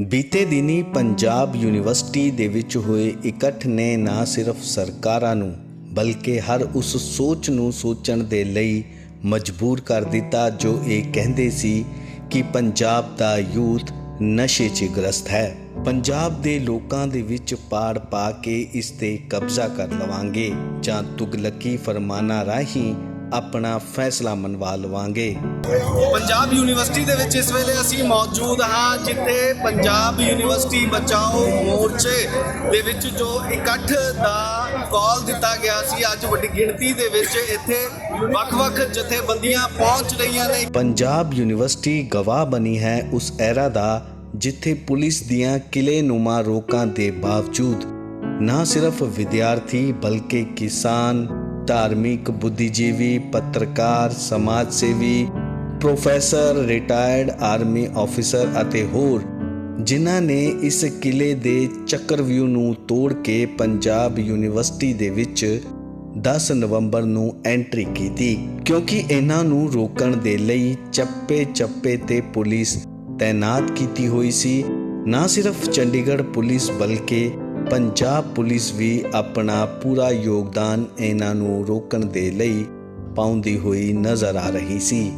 ਬੀਤੇ ਦਿਨੀ ਪੰਜਾਬ ਯੂਨੀਵਰਸਿਟੀ ਦੇ ਵਿੱਚ ਹੋਏ ਇਕੱਠ ਨੇ ਨਾ ਸਿਰਫ ਸਰਕਾਰਾਂ ਨੂੰ, ਬਲਕਿ ਹਰ ਉਸ ਸੋਚ ਨੂੰ ਸੋਚਣ ਦੇ ਲਈ ਮਜਬੂਰ ਕਰ ਦਿੱਤਾ, ਜੋ ਇਹ ਕਹਿੰਦੇ ਸੀ ਕਿ ਪੰਜਾਬ ਦਾ ਯੂਥ ਨਸ਼ੇ 'ਚ ਗ੍ਰਸਤ ਹੈ। ਪੰਜਾਬ ਦੇ ਲੋਕਾਂ ਦੇ ਵਿੱਚ ਪਾੜ ਪਾ ਕੇ ਇਸ ਤੇ ਕਬਜ਼ਾ ਕਰ ਲਵਾਂਗੇ, ਜਾਂ ਤੁਗਲਕੀ ਫਰਮਾਨਾ ਰਾਹੀਂ ਆਪਣਾ ਫੈਸਲਾ ਮਨਵਾ ਲਵਾਂਗੇ। ਪੰਜਾਬ ਯੂਨੀਵਰਸਿਟੀ ਦੇ ਵਿੱਚ ਇਸ ਵੇਲੇ ਅਸੀਂ ਮੌਜੂਦ ਹਾਂ ਜਿੱਥੇ ਪੰਜਾਬ ਯੂਨੀਵਰਸਿਟੀ ਬਚਾਓ ਮੋਰਚੇ ਦੇ ਵਿੱਚ ਜੋ ਇਕੱਠ ਦਾ ਕਾਲ ਦਿੱਤਾ ਗਿਆ ਸੀ ਅੱਜ ਵੱਡੀ ਗਿਣਤੀ ਦੇ ਵਿੱਚ ਇੱਥੇ ਵੱਖ-ਵੱਖ ਜਥੇਬੰਦੀਆਂ ਪਹੁੰਚ ਰਹੀਆਂ ਨੇ। ਪੰਜਾਬ ਯੂਨੀਵਰਸਿਟੀ ਗਵਾਹ ਬਣੀ ਹੈ ਉਸ ਐਰਾ ਦਾ ਜਿੱਥੇ ਪੁਲਿਸ ਦੀਆਂ ਕਿਲੇ ਨੁਮਾ ਰੋਕਾਂ ਦੇ ਬਾਵਜੂਦ। ਨਾ ਸਿਰਫ ਵਿਦਿਆਰਥੀ ਬਲਕਿ ਕਿਸਾਨ ਧਾਰਮਿਕ ਬੁੱਧੀਜੀਵੀ, ਪੱਤਰਕਾਰ ਸਮਾਜ ਸੇਵੀ ਪ੍ਰੋਫੈਸਰ ਰਿਟਾਇਰਡ ਆਰਮੀ ਆਫੀਸਰ ਅਤੇ ਹੋਰ ਜਿਨ੍ਹਾਂ ਨੇ ਇਸ ਕਿਲੇ ਦੇ ਚੱਕਰਵਿਊ ਨੂੰ ਤੋੜ ਕੇ ਪੰਜਾਬ ਯੂਨੀਵਰਸਿਟੀ ਦੇ ਵਿੱਚ 10 ਨਵੰਬਰ ਨੂੰ ਐਂਟਰੀ ਕੀਤੀ। ਕਿਉਂਕਿ ਇਹਨਾਂ ਨੂੰ ਰੋਕਣ ਦੇ ਲਈ ਚੱਪੇ ਚੱਪੇ ਤੇ ਪੁਲਿਸ ਤਾਇਨਾਤ ਕੀਤੀ ਹੋਈ ਸੀ। ਨਾ ਸਿਰਫ ਚੰਡੀਗੜ੍ਹ ਪੁਲਿਸ ਬਲਕਿ ਪੰਜਾਬ ਪੁਲਿਸ ਵੀ ਆਪਣਾ ਪੂਰਾ ਯੋਗਦਾਨ ਇਹਨਾਂ ਨੂੰ ਰੋਕਣ ਦੇ ਲਈ ਪਾਉਂਦੀ ਹੋਈ ਨਜ਼ਰ ਆ ਰਹੀ ਸੀ।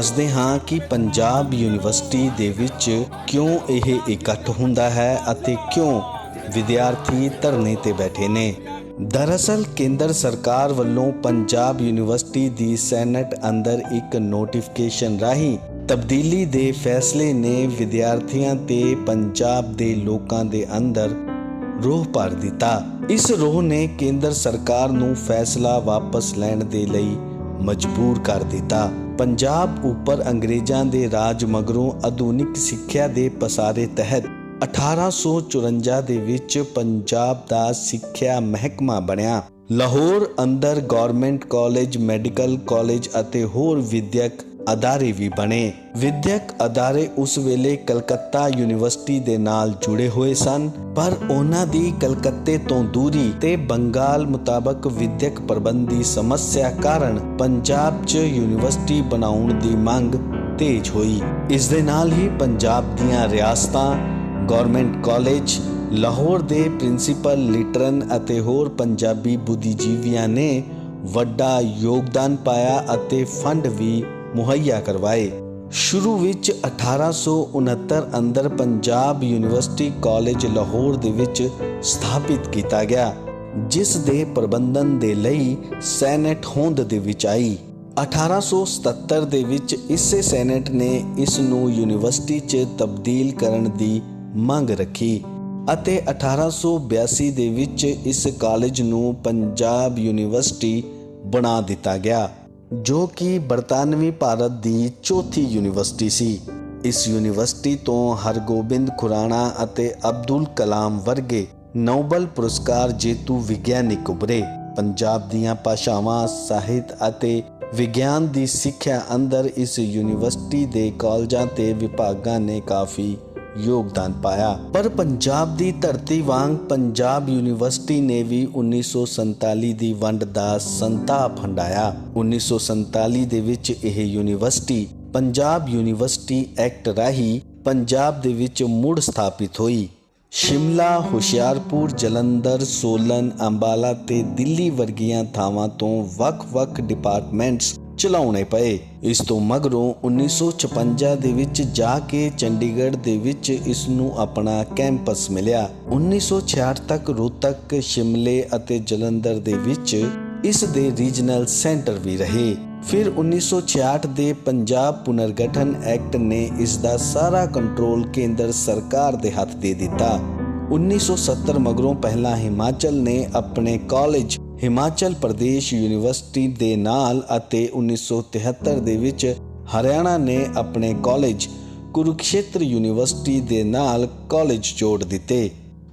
ਦੱਸਦੇ ਹਾਂ ਕਿ ਪੰਜਾਬ ਯੂਨੀਵਰਸਿਟੀ ਦੇ ਵਿੱਚ ਕਿਉਂ ਇਹ ਇਕੱਠ ਹੁੰਦਾ ਹੈ ਅਤੇ ਕਿਉਂ ਵਿਦਿਆਰਥੀ ਧਰਨੇ ਤੇ ਬੈਠੇ ਨੇ। ਦਰਅਸਲ, ਕੇਂਦਰ ਸਰਕਾਰ ਵੱਲੋਂ ਪੰਜਾਬ ਯੂਨੀਵਰਸਿਟੀ ਦੀ ਸੈਨੇਟ ਅੰਦਰ ਇੱਕ ਨੋਟੀਫਿਕੇਸ਼ਨ ਰਾਹੀਂ ਤਬਦੀਲੀ ਦੇ ਫੈਸਲੇ ਨੇ ਵਿਦਿਆਰਥੀਆਂ ਤੇ ਪੰਜਾਬ ਦੇ ਲੋਕਾਂ ਦੇ ਅੰਦਰ ਰੋਹ ਭਰ ਦਿੱਤਾ। ਇਸ ਰੋਹ ਨੇ ਕੇਂਦਰ ਸਰਕਾਰ ਨੂੰ ਫੈਸਲਾ ਵਾਪਸ ਲੈਣ ਦੇ ਲਈ ਮਜਬੂਰ ਕਰ ਦਿੱਤਾ। ਪੰਜਾਬ ਉੱਪਰ ਅੰਗਰੇਜ਼ਾਂ ਦੇ ਰਾਜ ਮਗਰੋਂ ਆਧੁਨਿਕ ਸਿੱਖਿਆ ਦੇ ਪਸਾਰੇ ਤਹਿਤ 1854 ਦੇ ਵਿੱਚ ਪੰਜਾਬ ਦਾ ਸਿੱਖਿਆ ਮਹਿਕਮਾ ਬਣਿਆ। ਲਾਹੌਰ ਅੰਦਰ ਗਵਰਨਮੈਂਟ ਕਾਲਜ, ਮੈਡੀਕਲ ਕਾਲਜ ਅਤੇ ਹੋਰ ਵਿਦਿਅਕ ਅਦਾਰੇ ਵੀ ਬਣੇ। ਵਿਦਿਅਕ ਅਦਾਰੇ ਉਸ ਵੇਲੇ ਕਲਕੱਤਾ ਯੂਨੀਵਰਸਿਟੀ ਦੇ ਨਾਲ ਜੁੜੇ ਹੋਏ ਸਨ, ਪਰ ਉਹਨਾਂ ਦੀ ਕਲਕੱਤੇ ਤੋਂ ਦੂਰੀ ਤੇ ਬੰਗਾਲ ਮੁਤਾਬਕ ਵਿਦਿਅਕ ਪ੍ਰਬੰਧੀ ਸਮੱਸਿਆ ਕਾਰਨ ਪੰਜਾਬ 'ਚ ਯੂਨੀਵਰਸਿਟੀ ਬਣਾਉਣ ਦੀ ਮੰਗ ਤੇਜ਼ ਹੋਈ। ਇਸ ਦੇ ਨਾਲ ਹੀ ਪੰਜਾਬ ਦੀਆਂ ਰਿਆਸਤਾਂ, ਗਵਰਨਮੈਂਟ ਕਾਲਜ, ਲਾਹੌਰ ਦੇ ਪ੍ਰਿੰਸੀਪਲ, ਲਿਟਰਨ ਅਤੇ ਹੋਰ ਪੰਜਾਬੀ ਬੁੱਧੀਜੀਵੀਆਂ ਨੇ ਵੱਡਾ ਯੋਗਦਾਨ ਪਾਇਆ ਅਤੇ ਫੰਡ ਵੀ ਮੁਹੱਈਆ ਕਰਵਾਏ। ਸ਼ੁਰੂ ਵਿੱਚ 1869 ਅੰਦਰ ਪੰਜਾਬ ਯੂਨੀਵਰਸਿਟੀ ਕਾਲਜ ਲਾਹੌਰ ਦੇ ਵਿੱਚ ਸਥਾਪਿਤ ਕੀਤਾ ਗਿਆ, ਜਿਸ ਦੇ ਪ੍ਰਬੰਧਨ ਦੇ ਲਈ ਸੈਨੇਟ ਹੋਂਦ ਦੇ ਵਿੱਚ ਆਈ। 1877 ਦੇ ਵਿੱਚ ਇਸੇ ਸੈਨੇਟ ਨੇ ਇਸ ਨੂੰ ਯੂਨੀਵਰਸਿਟੀ 'ਚ ਤਬਦੀਲ ਕਰਨ ਦੀ ਮੰਗ ਰੱਖੀ ਅਤੇ 1882 ਦੇ ਵਿੱਚ ਇਸ ਕਾਲਜ ਨੂੰ ਪੰਜਾਬ ਯੂਨੀਵਰਸਿਟੀ ਬਣਾ ਦਿੱਤਾ ਗਿਆ। ਜੋ ਕਿ ਬਰਤਾਨਵੀ ਭਾਰਤ ਦੀ ਚੌਥੀ ਯੂਨੀਵਰਸਿਟੀ ਸੀ। ਇਸ ਯੂਨੀਵਰਸਿਟੀ ਤੋਂ ਹਰਗੋਬਿੰਦ ਖੁਰਾਣਾ ਅਤੇ ਅਬਦੁਲ ਕਲਾਮ ਵਰਗੇ ਨੋਬਲ ਪੁਰਸਕਾਰ ਜੇਤੂ ਵਿਗਿਆਨਿਕ ਉਭਰੇ। ਪੰਜਾਬ ਦੀਆਂ ਭਾਸ਼ਾਵਾਂ, ਸਾਹਿਤ ਅਤੇ ਵਿਗਿਆਨ ਦੀ ਸਿੱਖਿਆ ਅੰਦਰ ਇਸ ਯੂਨੀਵਰਸਿਟੀ ਦੇ ਕਾਲਜਾਂ ਤੇ ਵਿਭਾਗਾਂ ਨੇ ਕਾਫੀ ਯੋਗਦਾਨ ਪਾਇਆ। ਪਰ ਪੰਜਾਬ ਦੀ ਧਰਤੀ ਵਾਂਗ ਪੰਜਾਬ ਯੂਨੀਵਰਸਿਟੀ ਨੇ ਵੀ 1947 ਦੀ ਵੰਡ ਦਾ ਸੰਤਾਪ ਹੰਡਾਇਆ। 1947 ਦੇ ਵਿੱਚ ਇਹ ਯੂਨੀਵਰਸਿਟੀ ਪੰਜਾਬ ਯੂਨੀਵਰਸਿਟੀ ਐਕਟ ਰਾਹੀਂ ਪੰਜਾਬ ਦੇ ਵਿੱਚ ਮੁੜ ਸਥਾਪਿਤ ਹੋਈ। ਸ਼ਿਮਲਾ, ਹੁਸ਼ਿਆਰਪੁਰ, ਜਲੰਧਰ, ਸੋਲਨ, ਅੰਬਾਲਾ ਤੇ ਦਿੱਲੀ ਵਰਗੀਆਂ ਥਾਵਾਂ ਤੋਂ ਵੱਖ-ਵੱਖ ਡਿਪਾਰਟਮੈਂਟਸ ਚਲਾਉਣੇ ਪਏ। ਇਸ ਤੋਂ ਮਗਰੋਂ 1956 ਦੇ ਵਿੱਚ ਜਾ ਕੇ ਚੰਡੀਗੜ੍ਹ ਦੇ ਵਿੱਚ ਇਸ ਨੂੰ ਆਪਣਾ ਕੈਂਪਸ ਮਿਲਿਆ। 1966 ਤੱਕ ਰੋਹਤਕ, ਸ਼ਿਮਲੇ ਅਤੇ ਜਲੰਧਰ ਦੇ ਵਿੱਚ ਇਸ ਦੇ ਰੀਜਨਲ ਸੈਂਟਰ ਵੀ ਰਹੇ। ਫਿਰ 1966 ਦੇ ਪੰਜਾਬ ਪੁਨਰਗਠਨ ਐਕਟ ਨੇ ਇਸ ਦਾ ਸਾਰਾ ਕੰਟਰੋਲ ਕੇਂਦਰ ਸਰਕਾਰ ਦੇ ਹੱਥ ਦੇ ਦਿੱਤਾ। 1970 ਮਗਰੋਂ ਪਹਿਲਾਂ ਹਿਮਾਚਲ ਨੇ ਆਪਣੇ ਕਾਲਜ ਹਿਮਾਚਲ ਪ੍ਰਦੇਸ਼ ਯੂਨੀਵਰਸਿਟੀ ਦੇ ਨਾਲ ਅਤੇ 1973 ਦੇ ਵਿੱਚ ਹਰਿਆਣਾ ਨੇ ਆਪਣੇ ਕਾਲਜ ਕੁਰੂਕਸ਼ੇਤਰ ਯੂਨੀਵਰਸਿਟੀ ਦੇ ਨਾਲ ਕਾਲਜ ਜੋੜ ਦਿੱਤੇ।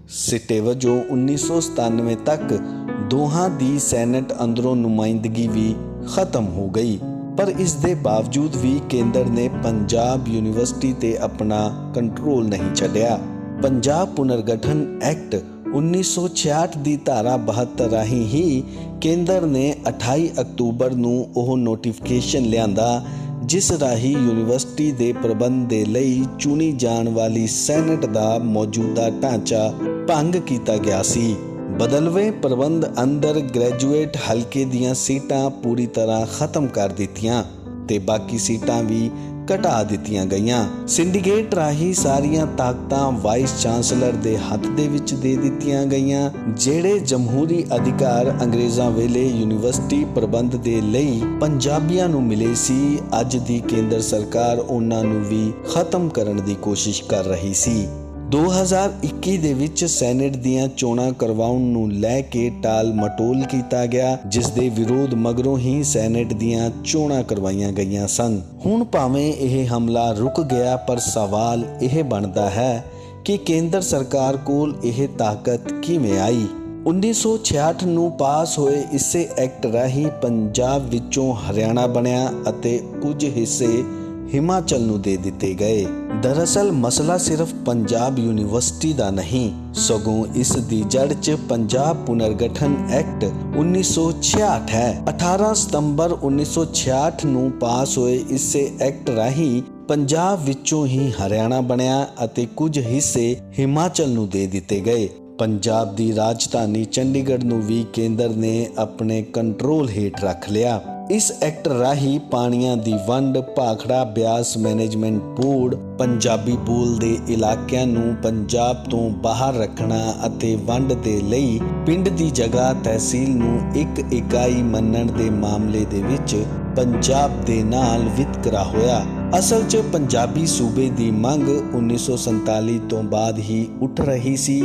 ਸਿੱਟੇ ਵਜੋਂ 1997 ਤੱਕ ਦੋਹਾਂ ਦੀ ਸੈਨੇਟ ਅੰਦਰੋਂ ਨੁਮਾਇੰਦਗੀ ਵੀ ਖਤਮ ਹੋ ਗਈ। ਪਰ ਇਸ ਦੇ ਬਾਵਜੂਦ ਵੀ ਕੇਂਦਰ ਨੇ ਪੰਜਾਬ ਯੂਨੀਵਰਸਿਟੀ ਤੇ ਆਪਣਾ ਕੰਟਰੋਲ ਨਹੀਂ ਛੱਡਿਆ। ਪੰਜਾਬ ਪੁਨਰਗਠਨ ਐਕਟ 1966 ਦੀ ਧਾਰਾ 72 ਰਾਹੀਂ ਹੀ ਕੇਂਦਰ ਨੇ 28 ਅਕਤੂਬਰ ਨੂੰ ਉਹ ਨੋਟੀਫਿਕੇਸ਼ਨ ਲਿਆਂਦਾ, ਜਿਸ ਰਾਹੀਂ ਯੂਨੀਵਰਸਿਟੀ ਦੇ ਪ੍ਰਬੰਧ ਦੇ ਲਈ ਚੁਣੀ ਜਾਣ ਵਾਲੀ ਸੈਨੇਟ ਦਾ ਮੌਜੂਦਾ ਢਾਂਚਾ ਭੰਗ ਕੀਤਾ ਗਿਆ ਸੀ। ਬਦਲਵੇਂ ਪ੍ਰਬੰਧ ਅੰਦਰ ਗ੍ਰੈਜੂਏਟ ਹਲਕੇ ਦੀਆਂ ਸੀਟਾਂ ਪੂਰੀ ਤਰ੍ਹਾਂ ਖਤਮ ਕਰ ਦਿੱਤੀਆਂ ਤੇ ਬਾਕੀ ਸੀਟਾਂ ਵੀ ਘਟਾ ਦਿੱਤੀਆਂ ਗਈਆਂ। ਸਿੰਡੀਕੇਟ ਰਾਹੀਂ ਸਾਰੀਆਂ ਤਾਕਤਾਂ ਵਾਈਸ ਚਾਂਸਲਰ ਦੇ ਹੱਥ ਦੇ ਵਿੱਚ ਦੇ ਦਿੱਤੀਆਂ ਗਈਆਂ, ਜਿਹੜੇ ਜਮਹੂਰੀ ਅਧਿਕਾਰ ਅੰਗਰੇਜ਼ਾਂ ਵੇਲੇ ਯੂਨੀਵਰਸਿਟੀ ਪ੍ਰਬੰਧ ਦੇ ਲਈ ਪੰਜਾਬੀਆਂ ਨੂੰ ਮਿਲੇ ਸੀ, ਅੱਜ ਦੀ ਕੇਂਦਰ ਸਰਕਾਰ ਉਹਨਾਂ ਨੂੰ ਵੀ ਖਤਮ ਕਰਨ ਦੀ ਕੋਸ਼ਿਸ਼ ਕਰ ਰਹੀ ਸੀ। 2021 ਦੇ ਵਿੱਚ ਸੈਨੇਟ ਦੀਆਂ ਚੋਣਾਂ ਕਰਵਾਉਣ ਨੂੰ ਲੈ ਕੇ ਟਾਲ ਮਟੋਲ ਕੀਤਾ ਗਿਆ, ਜਿਸ ਦੇ ਵਿਰੋਧ ਮਗਰੋਂ ਹੀ ਸੈਨੇਟ ਦੀਆਂ ਚੋਣਾਂ ਕਰਵਾਈਆਂ ਗਈਆਂ ਸਨ। ਹੁਣ ਭਾਵੇਂ ਇਹ ਹਮਲਾ ਰੁਕ ਗਿਆ, ਪਰ ਸਵਾਲ ਇਹ ਬਣਦਾ ਹੈ ਕਿ ਕੇਂਦਰ ਸਰਕਾਰ ਕੋਲ ਇਹ ਤਾਕਤ ਕਿਵੇਂ ਆਈ? 1966 ਨੂੰ ਪਾਸ ਹੋਏ ਇਸੇ ਐਕਟ ਰਾਹੀਂ ਪੰਜਾਬ ਵਿੱਚੋਂ ਹਰਿਆਣਾ ਬਣਿਆ ਅਤੇ ਕੁਝ ਹਿੱਸੇ ਹਿਮਾਚਲ ਨੂੰ ਦੇ ਦਿੱਤੇ ਗਏ। ਦਰਅਸਲ ਮਸਲਾ ਸਿਰਫ ਪੰਜਾਬ ਯੂਨੀਵਰਸਿਟੀ ਦਾ ਨਹੀਂ, ਸਗੋਂ ਇਸ ਦੀ ਜੜ 'ਚ ਪੰਜਾਬ ਪੁਨਰਗਠਨ ਐਕਟ 1966 ਹੈ। 18 ਸਤੰਬਰ 1966 ਨੂੰ ਪਾਸ ਹੋਏ ਇਸੇ ਐਕਟ ਰਾਹੀਂ ਪੰਜਾਬ ਵਿੱਚੋਂ ਹੀ ਹਰਿਆਣਾ ਬਣਿਆ ਅਤੇ ਕੁਝ ਹਿੱਸੇ ਹਿਮਾਚਲ ਨੂੰ ਦੇ ਦਿੱਤੇ ਗਏ। ਪੰਜਾਬ ਦੀ ਰਾਜਧਾਨੀ ਚੰਡੀਗੜ੍ਹ ਨੂੰ ਵੀ ਕੇਂਦਰ ਨੇ ਆਪਣੇ ਕੰਟਰੋਲ ਹੇਠ ਰੱਖ ਲਿਆ। ਇਸ ਐਕਟ ਰਾਹੀਂ ਪਾਣੀਆਂ ਦੀ ਵੰਡ, ਭਾਖੜਾ ਬਿਆਸ ਮੈਨੇਜਮੈਂਟ ਬੋਰਡ ਪੰਜਾਬੀ ਬੋਲਦੇ ਇਲਾਕਿਆਂ ਨੂੰ ਪੰਜਾਬ ਤੋਂ ਬਾਹਰ ਰੱਖਣਾ ਅਤੇ ਵੰਡ ਦੇ ਲਈ ਪਿੰਡ ਦੀ ਜਗ੍ਹਾ ਤਹਿਸੀਲ ਨੂੰ ਇੱਕ ਇਕਾਈ ਮੰਨਣ ਦੇ ਮਾਮਲੇ ਦੇ ਵਿੱਚ ਪੰਜਾਬ ਦੇ ਨਾਲ ਵਿਤਕਰਾ ਹੋਇਆ। ਅਸਲ 'ਚ ਪੰਜਾਬੀ ਸੂਬੇ ਦੀ ਮੰਗ 1947 ਤੋਂ ਬਾਅਦ ਹੀ ਉੱਠ ਰਹੀ ਸੀ।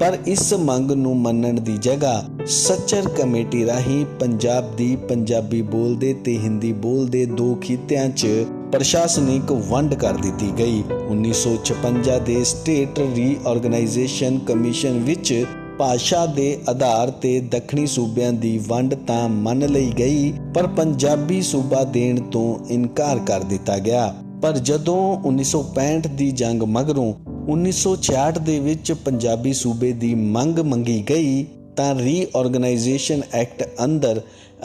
ਪਰ ਇਸ ਮੰਗ ਨੂੰ ਮੰਨਣ ਦੀ ਜਗ੍ਹਾ ਸੱਚਰ ਕਮੇਟੀ ਰਾਹੀਂ ਪੰਜਾਬ ਦੀ ਪੰਜਾਬੀ ਬੋਲਦੇ ਤੇ ਹਿੰਦੀ ਬੋਲਦੇ ਦੋ ਖਿੱਤਿਆਂ 'ਚ ਪ੍ਰਸ਼ਾਸਨਿਕ ਵੰਡ ਕਰ ਦਿੱਤੀ ਗਈ। 1956 ਦੇ ਸਟੇਟ ਰੀਆਰਗੇਨਾਈਜੇਸ਼ਨ ਕਮਿਸ਼ਨ ਵਿੱਚ ਭਾਸ਼ਾ ਦੇ ਆਧਾਰ ਤੇ ਦੱਖਣੀ ਸੂਬਿਆਂ ਦੀ ਵੰਡ ਤਾਂ ਮੰਨ ਲਈ ਗਈ, ਪਰ ਪੰਜਾਬੀ ਸੂਬਾ ਦੇਣ ਤੋਂ ਇਨਕਾਰ ਕਰ ਦਿੱਤਾ ਗਿਆ। ਪਰ ਜਦੋਂ 1965 ਦੀ ਜੰਗ ਮਗਰੋਂ 1966 ਦੇ ਵਿੱਚ ਪੰਜਾਬੀ ਸੂਬੇ ਦੀ ਮੰਗ ਮੰਗੀ ਗਈ, ਤਾਂ ਰੀਆਰਗੇਨਾਈਜੇਸ਼ਨ ਐਕਟ ਅੰਦਰ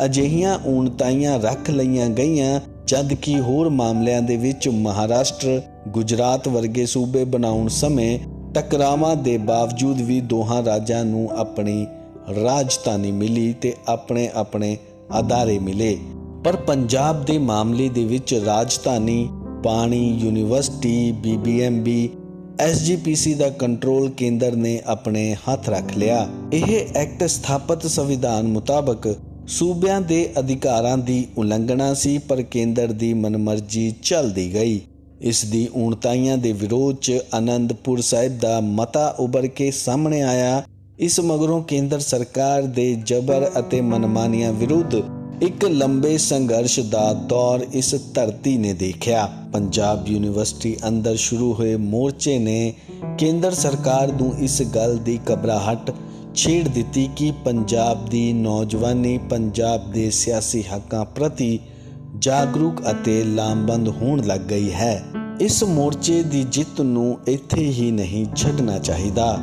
ਅਜਿਹੀਆਂ ਊਣਤਾਈਆਂ ਰੱਖ ਲਈਆਂ ਗਈਆਂ ਜਦ ਕਿ ਹੋਰ ਮਾਮਲਿਆਂ ਦੇ ਵਿੱਚ ਮਹਾਰਾਸ਼ਟਰ, ਗੁਜਰਾਤ ਵਰਗੇ ਸੂਬੇ ਬਣਾਉਣ ਸਮੇਂ ਟਕਰਾਵਾਂ ਦੇ ਬਾਵਜੂਦ ਵੀ ਦੋਹਾਂ ਰਾਜਾਂ ਨੂੰ ਆਪਣੀ ਰਾਜਧਾਨੀ ਮਿਲੀ ਤੇ ਆਪਣੇ ਆਪਣੇ ਅਦਾਰੇ ਮਿਲੇ। ਪਰ ਪੰਜਾਬ ਦੇ ਮਾਮਲੇ ਦੇ ਵਿੱਚ ਰਾਜਧਾਨੀ, ਪਾਣੀ, ਯੂਨੀਵਰਸਿਟੀ ਬੀਬੀਐਮਬੀ ਐਸਜੀਪੀਸੀ ਦਾ ਕੰਟਰੋਲ ਕੇਂਦਰ ਨੇ ਆਪਣੇ ਹੱਥ ਰੱਖ ਲਿਆ। ਇਹ ਐਕਟ ਸਥਾਪਿਤ ਸੰਵਿਧਾਨ ਮੁਤਾਬਕ ਸੂਬਿਆਂ ਦੇ ਅਧਿਕਾਰਾਂ ਦੀ ਉਲੰਘਣਾ ਸੀ, ਪਰ ਕੇਂਦਰ ਦੀ ਮਨਮਰਜ਼ੀ ਚੱਲਦੀ ਗਈ। ਇਸ ਦੀ ਊਣਤਾਈਆਂ ਦੇ ਵਿਰੋਧ 'ਚ ਆਨੰਦਪੁਰ ਸਾਹਿਬ ਦਾ ਮਤਾ ਉੱਭਰ ਕੇ ਸਾਹਮਣੇ ਆਇਆ। ਇਸ ਮਗਰੋਂ ਕੇਂਦਰ ਸਰਕਾਰ ਦੇ ਜ਼ਬਰ ਅਤੇ ਮਨਮਾਨੀਆਂ ਵਿਰੁੱਧ ਇੱਕ ਲੰਬੇ ਸੰਘਰਸ਼ ਦਾ ਦੌਰ ਇਸ ਧਰਤੀ ਨੇ ਦੇਖਿਆ। ਪੰਜਾਬ ਯੂਨੀਵਰਸਿਟੀ ਅੰਦਰ ਸ਼ੁਰੂ ਹੋਏ ਮੋਰਚੇ ਨੇ ਕੇਂਦਰ ਸਰਕਾਰ ਨੂੰ ਇਸ ਗੱਲ ਦੀ ਘਬਰਾਹਟ ਛੇੜ ਦਿੱਤੀ ਕਿ ਪੰਜਾਬ ਦੀ ਨੌਜਵਾਨੀ ਪੰਜਾਬ ਦੇ ਸਿਆਸੀ ਹੱਕਾਂ ਪ੍ਰਤੀ ਜਾਗਰੂਕ ਅਤੇ ਲਾਮਬੰਦ ਹੋਣ ਲੱਗ ਗਈ ਹੈ। ਇਸ ਮੋਰਚੇ ਦੀ ਜਿੱਤ ਨੂੰ ਇੱਥੇ ਹੀ ਨਹੀਂ ਛੱਡਣਾ ਚਾਹੀਦਾ।